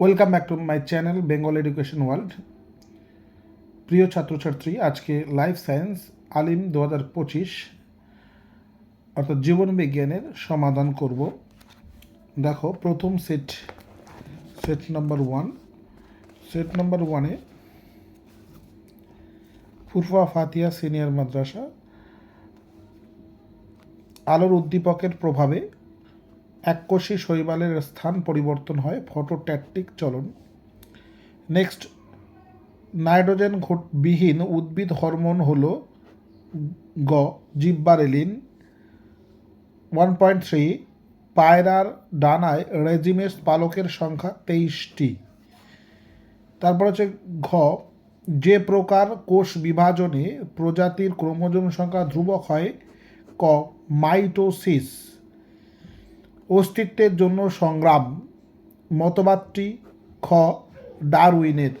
Welcome back to my channel Bengal education world প্রিয় ছাত্রছাত্রী আজকে লাইফ সায়েন্স আলিম দু হাজার পঁচিশ, অর্থাৎ জীবনবিজ্ঞানের সমাধান করব। দেখো, প্রথম set set number one set number ওয়ানে ফুরফা ফাতিয়া সিনিয়র মাদ্রাসা, আলোর উদ্দীপকের প্রভাবে এককোষী শৈবালের স্থান পরিবর্তন হয় ফটোট্যাকটিক চলন। নেক্সট, নাইট্রোজেন বিহীন উদ্ভিদ হরমোন হল গ, জিব্বারেলিন। ওয়ান পয়েন্ট থ্রি, পায়রার ডানায় রেজিমেস পালকের সংখ্যা তেইশটি। তারপর হচ্ছে ঘ, যে প্রকার কোষ বিভাজনে প্রজাতির ক্রোমোজোম সংখ্যা ধ্রুবক হয়, ক, মাইটোসিস। অস্তিত্বের জন্য সংগ্রাম, মতবাদটি খ, ডারউইনের।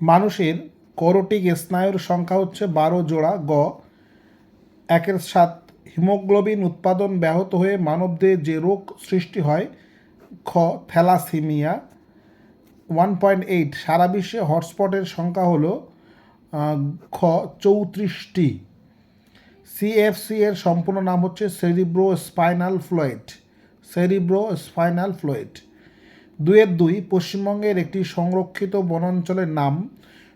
মানুষের করোটিক স্নায়ুর সংখ্যা হচ্ছে বারো জোড়া গ। একের সাত হিমোগ্লোবিন উৎপাদন ব্যাহত হয়ে মানবদের যে রোগ সৃষ্টি হয়, খ, থ্যালাসিমিয়া। ওয়ান পয়েন্ট এইট সারা বিশ্বে হটস্পটের সংখ্যা হল খ, চৌত্রিশটি। সিএফসি এর সম্পূর্ণ নাম হচ্ছে cerebro spinal fluid cerebro spinal fluid দুয়ের দুই পশ্চিমবঙ্গের একটি সংরক্ষিত বনাঞ্চলের নাম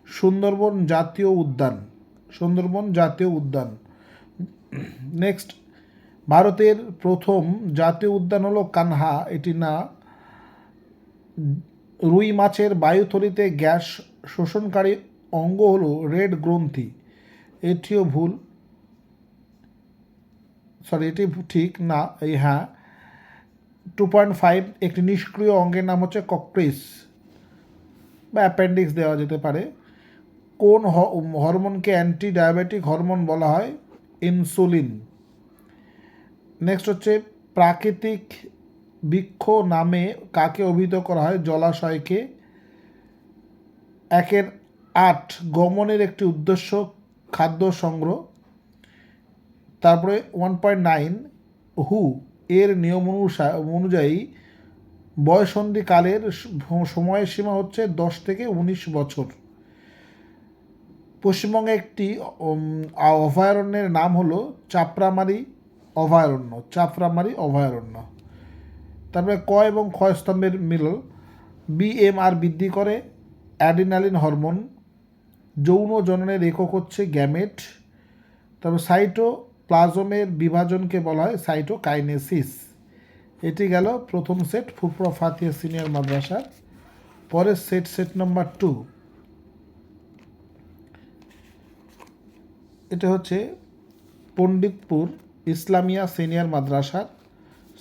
সুন্দরবন জাতীয় উদ্যান, সুন্দরবন জাতীয় উদ্যান। নেক্সট ভারতের প্রথম জাতীয় উদ্যান হলো কানহা, এটি না, রুই মাছের বায়ুথলিতে গ্যাস শোষণকারী অঙ্গ হলো রেড গ্রন্থি। এটিও ভুল। সরি এটি ঠিক না, এই হ্যাঁ। টু পয়েন্ট ফাইভ একটি নিষ্ক্রিয় অঙ্গের নাম হচ্ছে কক্রিস বা অ্যাপেন্ডিক্স দেওয়া যেতে পারে। কোন হরমোনকে অ্যান্টি ডায়াবেটিক হরমোন বলা হয়? ইনসুলিন নেক্সট হচ্ছে, প্রাকৃতিক বৃক্ষ নামে কাকে অভিহিত করা হয়? জলাশয়কে। একের আট, গমনের একটি উদ্দেশ্য, খাদ্য সংগ্রহ। তারপরে ওয়ান পয়েন্ট নাইন হু এর নিয়ম অনুসার অনুযায়ী বয়সন্ধিকালের সময়সীমা হচ্ছে দশ থেকে উনিশ বছর। পশ্চিমবঙ্গে একটি অভয়ারণ্যের নাম হলো চাপড়ামারি অভয়ারণ্য চাপড়ামারি অভয়ারণ্য। তারপরে ক এবং খ স্তম্ভের মিলল বিএমআর বৃদ্ধি করে, অ্যাডিনালিন হরমোন, যৌন জননের একক হচ্ছে গ্যামেট, তারপর সাইটো প্লাজমের বিভাজনকে বলা হয় সাইটোকাইনেসিস। এটি গেল প্রথম সেট ফুরফুরা ফাতিয়া সিনিয়র মাদ্রাসার, পরের সেট সেট নাম্বার টু। এটা হচ্ছে পণ্ডিতপুর ইসলামিয়া সিনিয়র মাদ্রাসার,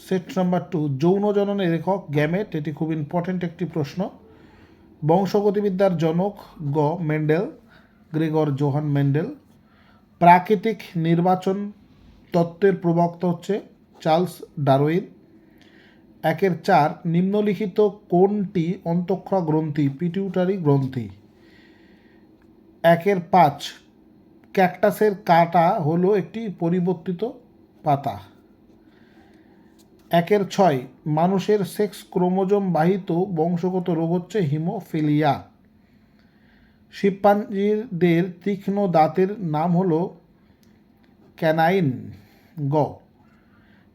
সেট নাম্বার টু। যৌন জননের একক গ্যামেট, এটি খুব ইম্পর্ট্যান্ট একটি প্রশ্ন। বংশগতিবিদ্যার জনক গ মেন্ডেল, গ্রেগর জোহান মেন্ডেল। প্রাকৃতিক নির্বাচন তত্ত্বের প্রবক্তা হচ্ছে চার্লস ডারউইন। একের চার, নিম্নলিখিত কোনটি অন্তঃক্ষরা গ্রন্থি, পিটিউটারি গ্রন্থি? একের পাঁচ, ক্যাকটাসের কাটা হলো একটি পরিবর্তিত পাতা। একের ছয়, মানুষের সেক্স ক্রোমোজোম বাহিত বংশগত রোগ হচ্ছে হিমোফিলিয়া। শিম্পাঞ্জিদের তীক্ষ্ণ দাঁতের নাম হলো ক্যানাইন গ।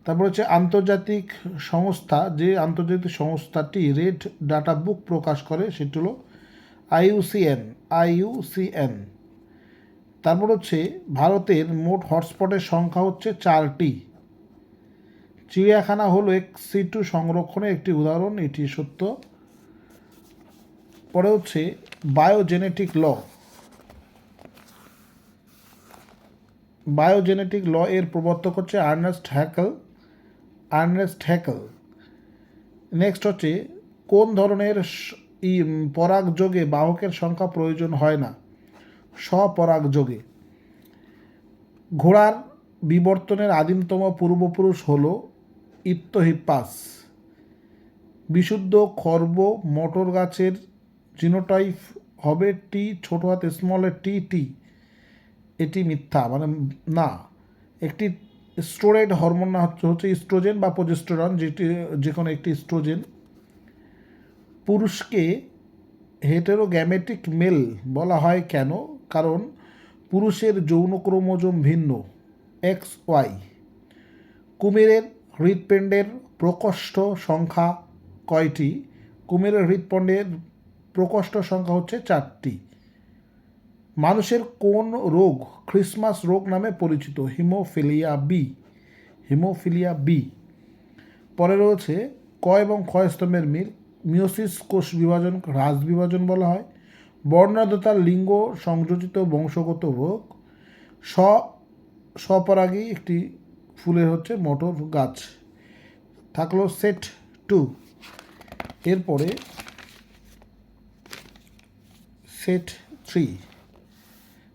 তারপর হচ্ছে আন্তর্জাতিক সংস্থা, যে আন্তর্জাতিক সংস্থাটি রেড ডাটা বুক প্রকাশ করে, সেটি হলো আইইউসিএন আইইউসিএন। তারপর হচ্ছে ভারতের মোট হটস্পটের সংখ্যা হচ্ছে চারটি। চিড়িয়াখানা হলো এক সিটু সংরক্ষণের একটি উদাহরণ, এটি সত্য। পরে হচ্ছে বায়োজেনেটিক ল বায়োজেনেটিক ল এর প্রবর্তক হচ্ছে Ernest Haeckel Ernest Haeckel next হচ্ছে, কোন ধরনের পরাগযোগে বাহকের সংখ্যা প্রয়োজন হয় না? স্বপরাগযোগে ঘোড়ার বিবর্তনের আদিমতম পূর্বপুরুষ হল ইত্তহিপাস বিশুদ্ধ খর্ব মটর গাছের জিনোটাইপ হবে টি ছোট হাত স্মলের টি টি এটি মিথ্যা মানে না। একটি স্টোরেড হরমোন হচ্ছে হচ্ছে ইস্ট্রোজেন বা প্রজেস্টেরন যেটি যে কোনো একটি ইস্ট্রোজেন পুরুষকে হেটেরোগ্যামেটিক মেল বলা হয় কেন? কারণ পুরুষের যৌন ক্রোমোজোম ভিন্ন, এক্স ওয়াই। কুমিরের হৃৎপিণ্ডের প্রকোষ্ঠ সংখ্যা কয়টি? কুমিরের হৃৎপিণ্ডের প্রকোষ্ঠ সংখ্যা হচ্ছে চারটি। মানুষের কোন রোগ ক্রিসমাস রোগ নামে পরিচিত? Haemophilia B. Haemophilia B. পরে রয়েছে ক এবং খ স্তম্ভের মিল। মিওসিস কোষ বিভাজন, হ্রাস বিভাজন বলা হয়। বর্ণাদতার লিঙ্গ সংযোজিত বংশগত রোগ। স, স্বপরাগী একটি ফুলের হচ্ছে মোটর গাছ। থাকল সেট টু। এরপরে সেট থ্রি।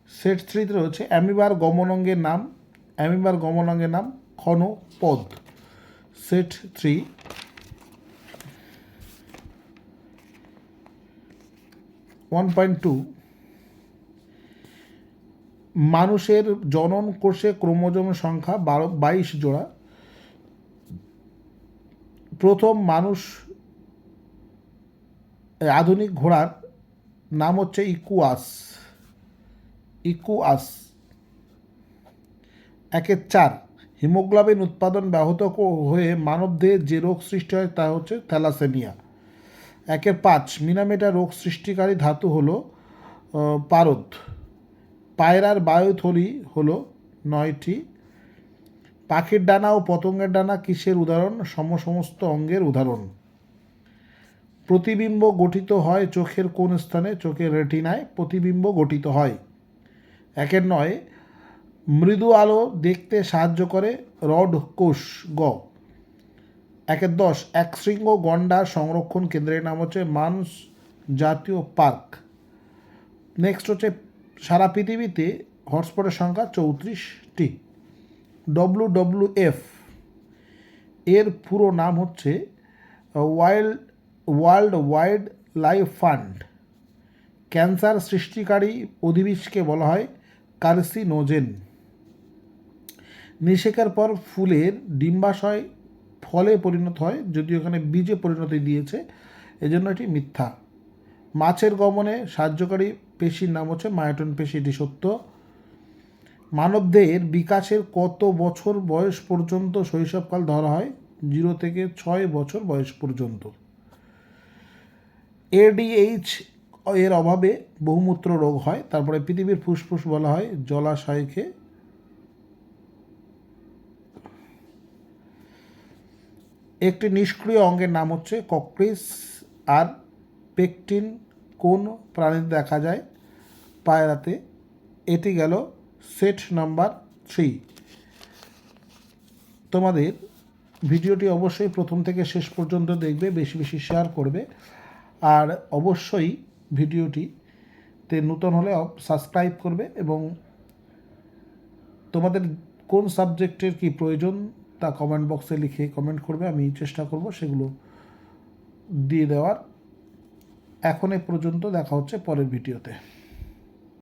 সেট থ্রিতে রয়েছে অ্যামিবার গমনাঙ্গের নাম, অ্যামিবার গমনাঙ্গের নাম ক্ষণপদ। Set three. One point two. মানুষের জনন কোষে ক্রোমোজোম সংখ্যা বারো, বাইশ জোড়া। প্রথম মানুষ, আধুনিক ঘোড়ার নাম হচ্ছে ইকুয়াস। ইকুয়াস। একের চার, হিমোগ্লোবিন উৎপাদন ব্যাহত হয়ে মানবদেহে যে রোগ সৃষ্টি হয় তা হচ্ছে থ্যালাসেমিয়া। একের পাঁচ, মিনামেটা রোগ সৃষ্টিকারী ধাতু হলো পারদ। পায়রার বায়ুথলি হলো নয়টি। পাখির ডানা ও পতঙ্গের ডানা কিসের উদাহরণ? সমসমস্ত অঙ্গের উদাহরণ। প্রতিবিম্ব গঠিত হয় চোখের কোন স্থানে? চোখের রেটিনায় প্রতিবিম্ব গঠিত হয়। একের নয়, মৃদু আলো দেখতে সাহায্য করে রড কোষ গ। একের দশ, এক শৃঙ্গ সংরক্ষণ কেন্দ্রের নাম হচ্ছে মানুষ জাতীয় পার্ক। নেক্সট হচ্ছে, সারা পৃথিবীতে হটস্পটের সংখ্যা চৌত্রিশটি। ডব্লু এফ এর পুরো নাম হচ্ছে wild world wild life fund, cancer সৃষ্টিকারী অধিবিষকে বলা হয় কার্সিনোজেন। নিষেকের পর ফুলের ডিম্বাশয় ফলে পরিণত হয়, যদিও এখানে বীজে পরিণতি দিয়েছে, এজন্য এটি মিথ্যা। মাছের গমনে সাহায্যকারী পেশির নাম হচ্ছে মায়োটন পেশি এটি সত্য মানবদেহের বিকাশের কত বছর বয়স পর্যন্ত শৈশবকাল ধরা হয়? জিরো থেকে ছয় বছর বয়স পর্যন্ত। এডিএইচ এর অভাবে বহুমূত্র রোগ হয়। তারপরে পৃথিবীর ফুসফুস বলা হয় জলাশয়কে। একটি নিষ্ক্রিয় অঙ্গের নাম হচ্ছে কক্রিস আর পেকটিন। কোন প্রাণীতে দেখা যায়? পায়রাতে। এটি গেল সেট নাম্বার থ্রি। তোমাদের ভিডিওটি অবশ্যই প্রথম থেকে শেষ পর্যন্ত দেখবে, বেশি বেশি শেয়ার করবে। আর অবশ্যই ভিডিওটিতে নূতন হলে সাবস্ক্রাইব করবে এবং তোমাদের কোন সাবজেক্টের কি প্রয়োজন তা কমেন্ট বক্সে লিখে কমেন্ট করবে, আমি চেষ্টা করব সেগুলো দিয়ে দেওয়ার। এখন এ পর্যন্ত দেখা হচ্ছে পরের ভিডিওতে।